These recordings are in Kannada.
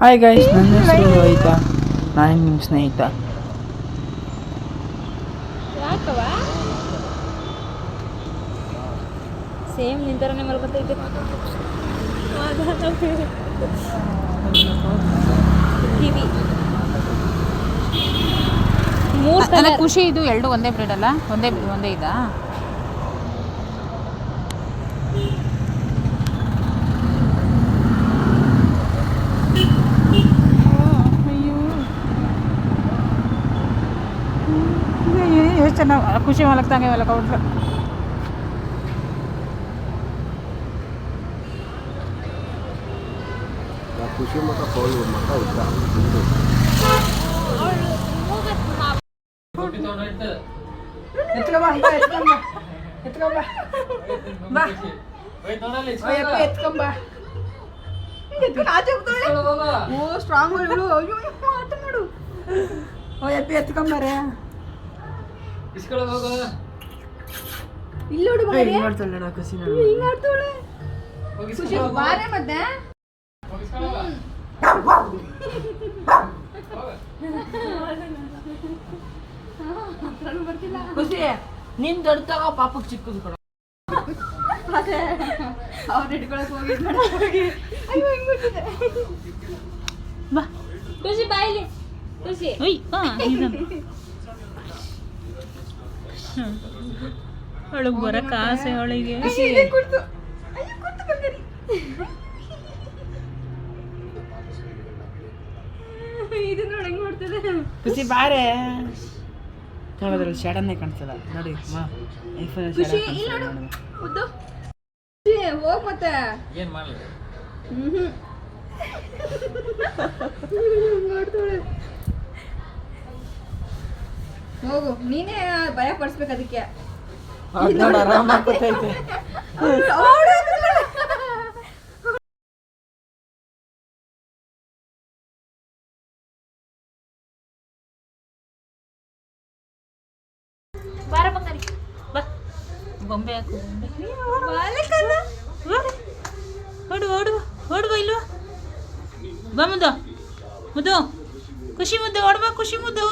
ಹಾಯ್ ಗೈಸ್ ನನ್ನ ಹೆಸರು ರೋಹಿತ ನಾನು ನಿಮ್ಮ ಸ್ನೇಹಿತ ಸೇಮ್ ನಿಂತರನೇ ಮಲ್ಕೊತೈತೆ ಕಿವಿ ಮೂರು ಖುಷಿ ಇದು ಎರಡು ಒಂದೇ ಬ್ರೆಡ್ ಅಲ್ಲ? ಒಂದೇ ಒಂದೇ ಇದಾ? ಎಷ್ಟು ಚೆನ್ನಾಗಿ ಖುಷಿ ಮಲಗ್ದಂಗೆ ಮಲಗ್ಬಿಟ್ರು ಖುಷಿ ಮಕ್ಕ ಕೌಲು ಮಕ್ಕ ಉದ್ದ ಓ ಸ್ಟ್ರಾಂಗ್ ಇವಳು ಅಯ್ಯೋ ಆಟ ಮಾಡು ಓ ಎಪ್ಪಿ ಎತ್ಕೊಂಬಾರೆ ಇಲ್ಲಿ ನೋಡು ಬಾರೆ ಮಾಡ್ತಾಳೆ ಖುಷಿ ಹಿಂಗ್ ಆಡ್ತಾಳೆ. ಖುಷಿ ಬಾರೆ ಮತ್ತೆ? ಖುಷಿ ನಿನ್ ದೊಡ್ಡ ತಗೋ ಪಾಪಕ್ ಚಿಕ್ಕದು ಕೊಡ. ಅವ್ರು ಇಟ್ಕೊಳಕ್ ಹೋಗಿ ಅಯ್ಯೋ ಹಿಂಗ್ ಬಿಟ್ಟಿದೆ. ಬಾ. ಖುಷಿ ಬಾಯಿಲಿ. ಖುಷಿ. ಅವಳಿಗೆ ಬರಕ್ಕೆ ಆಸೆ ಅವಳಿಗೆ ಖುಷಿ. ಬಾರೆ. ನೋಡೋದ್ರಲ್ಲಿ ಶಡನ್ನೇ ಕಾಣಿಸ್ತದ. ನೋಡಿ ಖುಷಿ ಇಲ್ಲಿ ನೋಡು. ಹೋಗ್ ಮತ್ತೆ. ಏನ್ ಮಾಡ್ಲಿ? ಹ್ಮ್ ನೋಡ್ತಾಳೆ ಹೋಗು. ನೀನೇ ಭಯ ಪಡಿಸ್ಬೇಕು ಅದಕ್ಕೆ. ಆರಾಮ. ಬಾರ ಬಂಗಾರಿ. ಬಾ. ಹಾಕು. ಓಡು ಇಲ್ವಾ? ಬಾ ಮುದ್ದು. ಮುದ್ದು. ಖುಷಿ ಮುದ್ದು ಓಡುವ ಖುಷಿ ಮುದ್ದು.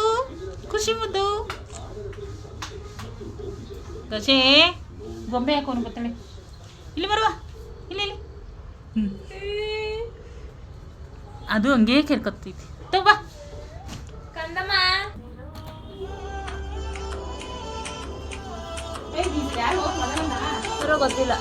ಖುಷಿ ಮುದ್ದು ದೋಸೆ? ಗೊಂಬೆ ಹಾಕೋನು ಬರ್ತಾಳೆ ಇಲ್ಲಿ ಬರುವ ಇಲ್ಲಿ ಇಲ್ಲಿ. ಹ್ಞೂ ಅದು ಹಂಗೆ ಕೇರ್ಕೊತೈತಿ ತಗೋ ಬಾ. ಕಂದಮ್ಮ. ಗೊತ್ತಿಲ್ಲ.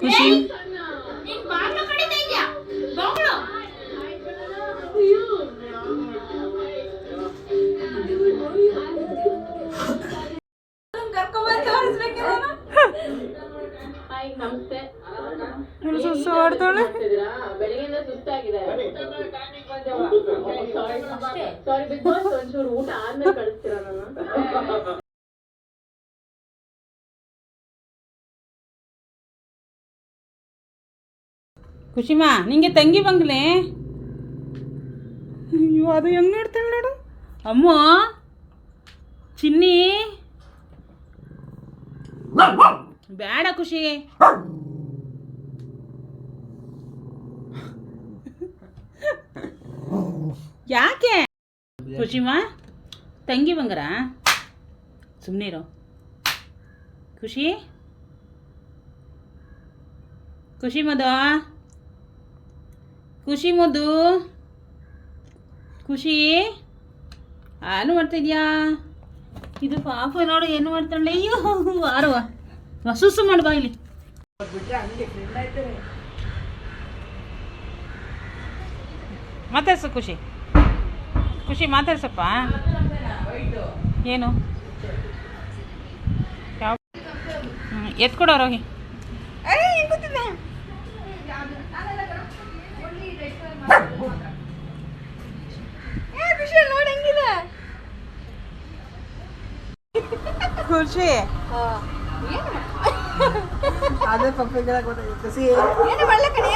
ಖುಷಿ ಖುಷಿಮಾ ನಿಂಗೆ ತಂಗಿ ಬಂಗ್ಲೆ? ಅಯ್ಯೋ ಅದು ಹೆಂಗೆ ನೋಡ್ತಾಳೆ ನೋಡು. ಅಮ್ಮ ಚಿನ್ನಿ. ಬೇಡ ಖುಷಿ ಯಾಕೆ? ಖುಷಿಮಾ ತಂಗಿ ಬಂಗಾರ? ಸುಮ್ಮನಿರೋ ಖುಷಿ ಖುಷಿ ಮದು ಖುಷಿ ಮುದ್ದು ಖುಷಿ. ಹಾಲು ಮಾಡ್ತಿದ್ಯಾ ಇದು ಪಾಪ ನೋಡು ಏನು ಮಾಡ್ತಾಳೆ? ಅಯ್ಯೋ ಆರವ. ವಸುಸು ಮಾಡ್ಬಾ ಇಲ್ಲಿ. ಮಾತಾಡ್ಸು ಖುಷಿ. ಖುಷಿ ಮಾತಾಡ್ಸಪ್ಪ. ಏನು? ಯಾವ ಹ್ಮ್, ಖುಷಿ ಅದೇ ಪಪ್ಪಿಗೆ ಏನು ಮಾಡಲ್ಲ ಕಣೆ?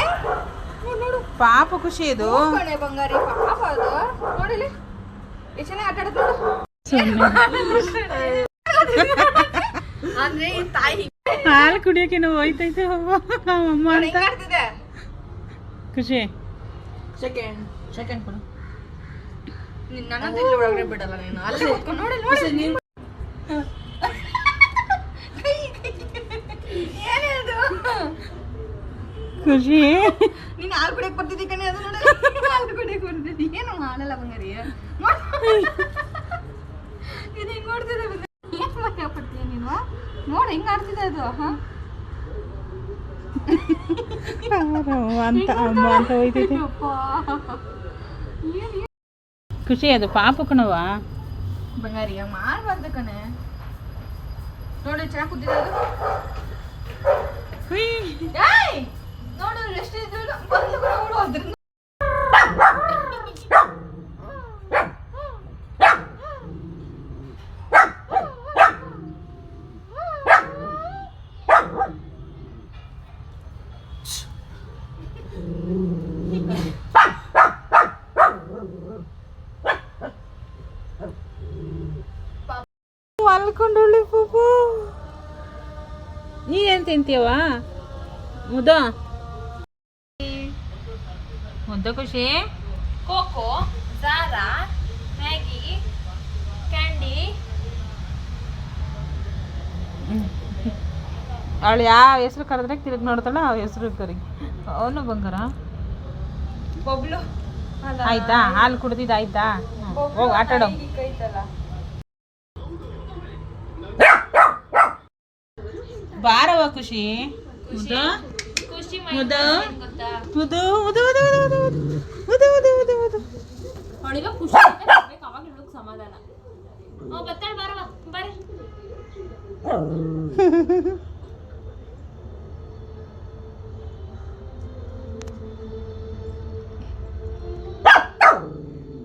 ನೋಡು ನೋಡು. ಪಾಪ ಖುಷಿ ಇದು. ಬಂಗಾರಿ ಪಾಪ ಅದು. ನೋಡಿಲಿ ಎಷ್ಟು ಚೆನ್ನಾಗಿ ಆಟ ಅಂದ್ರೆ ಈ ತಾಯಿ. ಹಾಲು ಕುಡಿಯೋಕೆ ನಾವು ಹೋಯ್ತೈತೆ ಅಮ್ಮ ಅಂತ. ಖುಷಿ. ಸೆಕೆಂಡ್ ಸೆಕೆಂಡ್ ಕೊಡು. ನೀನ್ ನನ್ನ ಇಲ್ಲಿ ಒಳಗಡೆ ಬಿಡಲ್ಲ ನೀನು. ಅಲ್ಲೇ ಕೂತ್ಕೊಂಡು ನೋಡಿ ನೋಡಿ. ಕೈ, ಕೈ. ಏನೇ ಖುಷಿ. ನೀನ್ ಹಾಲು ಕುಡಿಯಕ್ ಬರ್ತಿದ್ದಿ ಕಣೆ ಅದು ನೋಡಿ. ಹಾಲು ಕುಡಿಯಕ್ ಬರ್ತಿದ್ದಿ. ಏನು ಮಾಡಲ್ಲ ಬಂಗಾರಿ? ಇದು ಹೆಂಗ್ ನೋಡ್ತಿದೆ ಬಂಗಾರಿ. ಏನ್ ಭಯ ನೀನು? ನೋಡಿ ಹೆಂಗ್ ಆಡ್ತಿದ್ದೆ ಅದು. ಹಾ? ಅಮ್ಮ ಅಂತ ಖುಷಿ ಅದು ಪಾಪ ಕಣವ ಬಂಗಾರಿಯ ಮಾಡಬಾರ್ದು ಕಣೆ. ನೋಡಿ ಚೆನ್ನಾಗಿ ಕೂತಿದ್ದು ನೋಡು ರೆಸ್ಟ್ ಬಂದು ಅದ್ರಿಂದ ಪಾಪು. ನೀ ಏನ್ ತಿಂತೀವ ಮುದ ಮುದ್ದ ಖುಷಿ? Coco Zara Maggi candy. ಅವಳು ಯಾವ ಹೆಸ್ರು ಕರೆದ್ರೆ ತಿರುಗಿ ನೋಡ್ತಾಳ ಆ ಹೆಸ್ರು ಕರಿ. ಅವನು ಬಂಗಾರ? ಬಬ್ಲು. ಆಯ್ತಾ? ಹಾಲು ಕುಡ್ದಿದ್ದು ಆಯ್ತಾ? ಹೋಗಿ ಆಟಾಡೋ. ಬಾರವ ಖುಷಿ? ಮುದ್ದು? ಮುದ್ದು? ಮುದ್ದು ಉದು ಉದು ಉದು ಉದು ಉದು ಉದು ಉದು ಅವಳಿಗೆ ಖುಷಿ ಅವಾಗ ಇವ್ಳಿಗೆ ಸಮಾಧಾನ. ಅವ್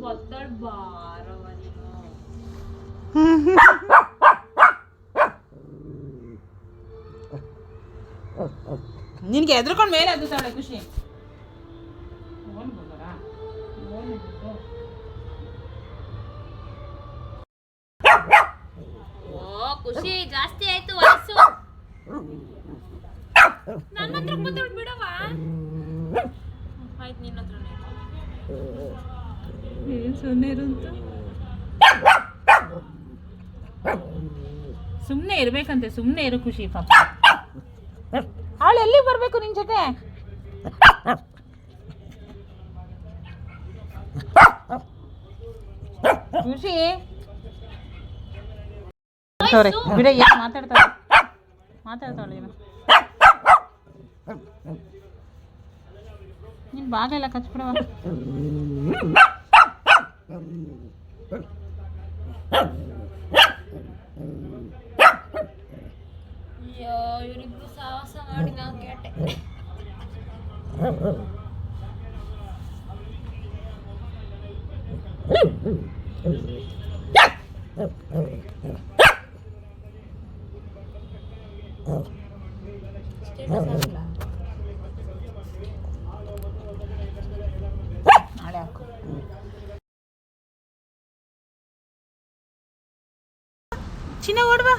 ಬತ್ತಾಳ ಬಾ ನಿನ್ಗೆ ಎದ್ರುಕೊಂಡು ಮೇಲೆ ಖುಷಿ. ಹೋಗ್ಲಿ ಬಿಡು. ಓ ಖುಷಿ. ಜಾಸ್ತಿ ಆಯ್ತು ವಯಸ್ಸು. ನನ್ನ ಹತ್ರ ಬಂದವಳು ಬಿಡವ ಆಯ್ತು ನಿನ್ನ ಹತ್ರನೇ ಏನ್ ಸುಮ್ಮನೆ ಇರು ಅಂತ? ಸುಮ್ಮನೆ ಇರ್ಬೇಕಂತೆ ಸುಮ್ಮನೆ ಇರು ಖುಷಿ ಪಾಪ. ಅವಳು ಎಲ್ಲಿ ಬರಬೇಕು ನಿನ್ ಜೊತೆ? ಖುಷಿ ಸಾರಿ ಬಿಡ ಏನು ಮಾತಾಡ್ತಾಳೆ ಮಾತಾಡ್ತಾಳೆ ಏನು? ನಿನ್ ಇಲ್ಲ ಕಚ್ಬಿಡವ చిన్న ఓడవా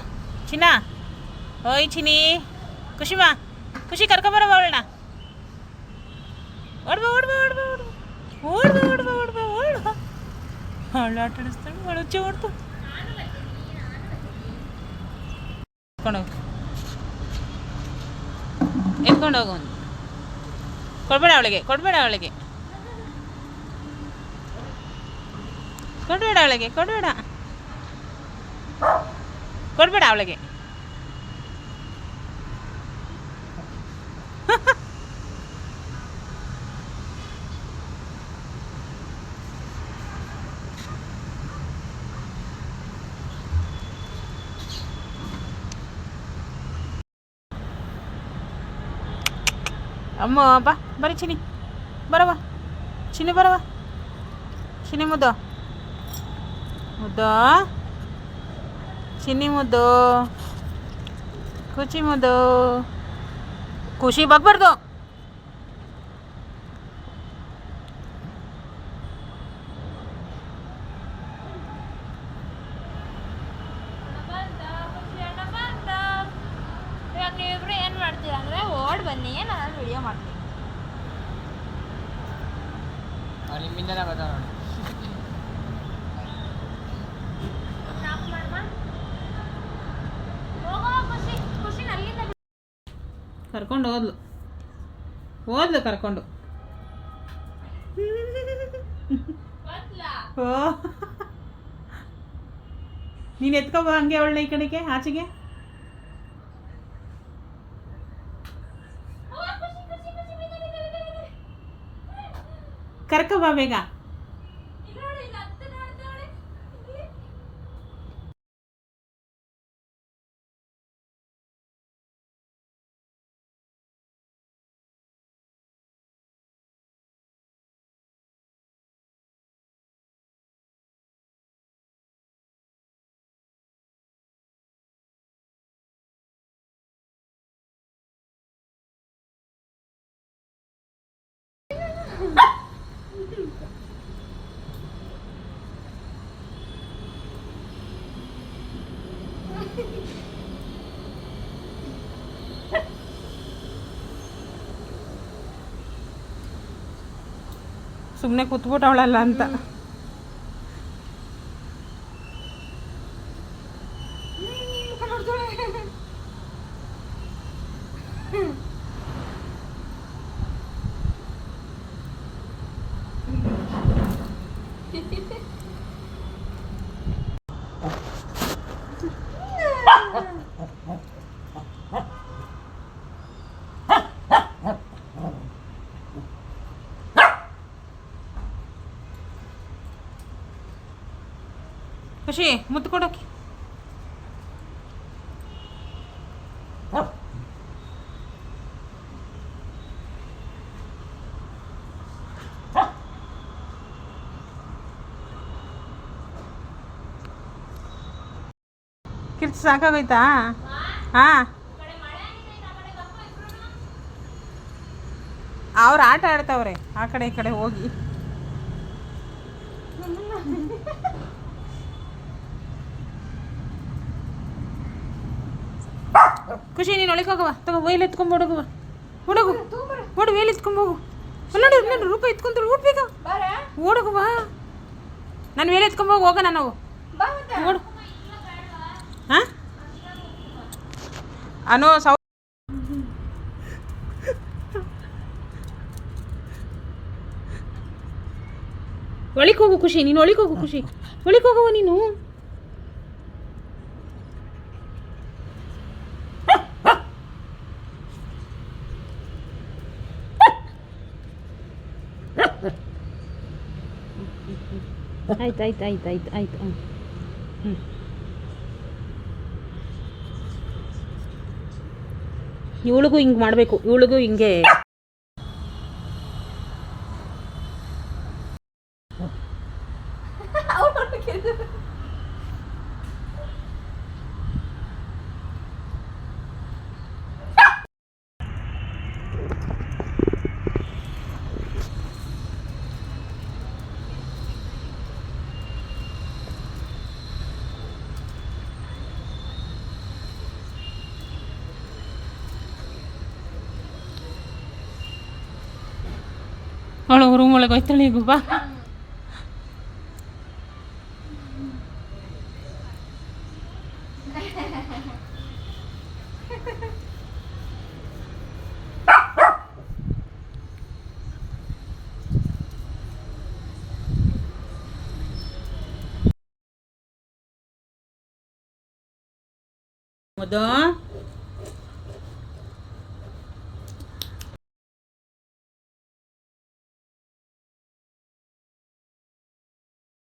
చిన్న. ఓయ్ చిని ఖుషిమా ఖుషి కరకబర వాళ్ళనా ఓడవా ఓడవా ఓడవా ఓడవా ఓడవా ఓడవా ఓడవా వాళ్ళు ఆటడిస్తాడు వాడు వచ్చి ఓడుతాడు ಎತ್ಕೊಂಡೋಗು ಎತ್ಕೊಂಡೋಗು ಒಂದು ಕೊಡ್ಬೇಡ ಅವಳಿಗೆ ಕೊಡ್ಬೇಡ ಅವಳಿಗೆ. ಕೊಡ್ಬೇಡ ಅವಳಿಗೆ ಕೊಡ್ಬೇಡ. ಕೊಡ್ಬೇಡ ಅವಳಿಗೆ. ಅಮ್ಮ, ಬಾ, ಬರೀ ಚಿನಿ ಬರವ ಚಿನಿ ಬರವ ಚಿನಿ ಮುದ್ದು. ಮುದ್ದು. ಚಿನ್ನಿ ಮುದ್ದು. ಕುಚಿ ಮುದ್ದು. ಖುಷಿ ಬಗ್ಬಾರ್ದು. ವಿಡಿಯೋ ಮಾಡ್ತೀನಿ. ನಿಮ್ಮಿಂದನೇ ನೋಡಿ. ಬಿಡು. ಕರ್ಕೊಂಡು ಹೋದ್ಲು. ಹೋದ್ಲು ಕರ್ಕೊಂಡು. ನೀನ್ ಓ. ನೀನು ಎತ್ಕೊಬ ಹಂಗೆ ಅವಳನ್ನ ಈ ಕಡೆಗೆ ಆಚೆಗೆ. kerka bawega. ಸುಮ್ಮನೆ ಕೂತ್ಬಿಟ್ಟವಳಲ್ಲ ಅಂತ. ಖುಷಿ ಮುತ್ತು ಕೊಡೋಕೆ. ಕಿರ್ಚಿ ಸಾಕಾಗೋಯ್ತಾ? ಹಾಂ. ಅವ್ರು ಆಟ ಆಡ್ತಾವ್ರೆ ಆ ಕಡೆ ಈ ಕಡೆ ಹೋಗಿ. ಖುಷಿ ನೀನು ಒಳಗೆ ಹೋಗವ ತಗೋ ವೈಲ್ ಎತ್ಕೊಂಡ್ ಹುಡುಗವ ಹುಡುಗು ಓಡು ವೇಲ್ ಎತ್ಕೊಂಬೋಗು ನೋಡು ನೋಡು ರೂಪ ಎತ್ಕೊಂತ ಓಡ್ಬೇಕ ಓಡಗುವ. ನಾನು ವೇಲ್ ಎತ್ಕೊಂಬೋಗು ಹೋಗೋಣ ನಾವು. ಓಡು. ಹಾಂ? ಅನೋ ಸೌ ಒಳಿಗೆ ಹೋಗು ಖುಷಿ ನೀನು ಒಳಿಗೆ ಹೋಗು ಖುಷಿ. ಒಳಿಗೆ ಹೋಗುವ ನೀನು. ಆಯ್ತು ಆಯ್ತು ಆಯ್ತು ಆಯ್ತು ಆಯ್ತು ಹ್ಞೂ ಇವಳಿಗೂ ಹಿಂಗೆ ಮಾಡಬೇಕು ಇವಳಿಗೂ ಹಿಂಗೆ ಒಳಗೆ ರೂಮ್ ಒಳಗೆ ಹೋಯ್ತಾಳೆ ಈಗ ಬಾ ಮುದ್ದು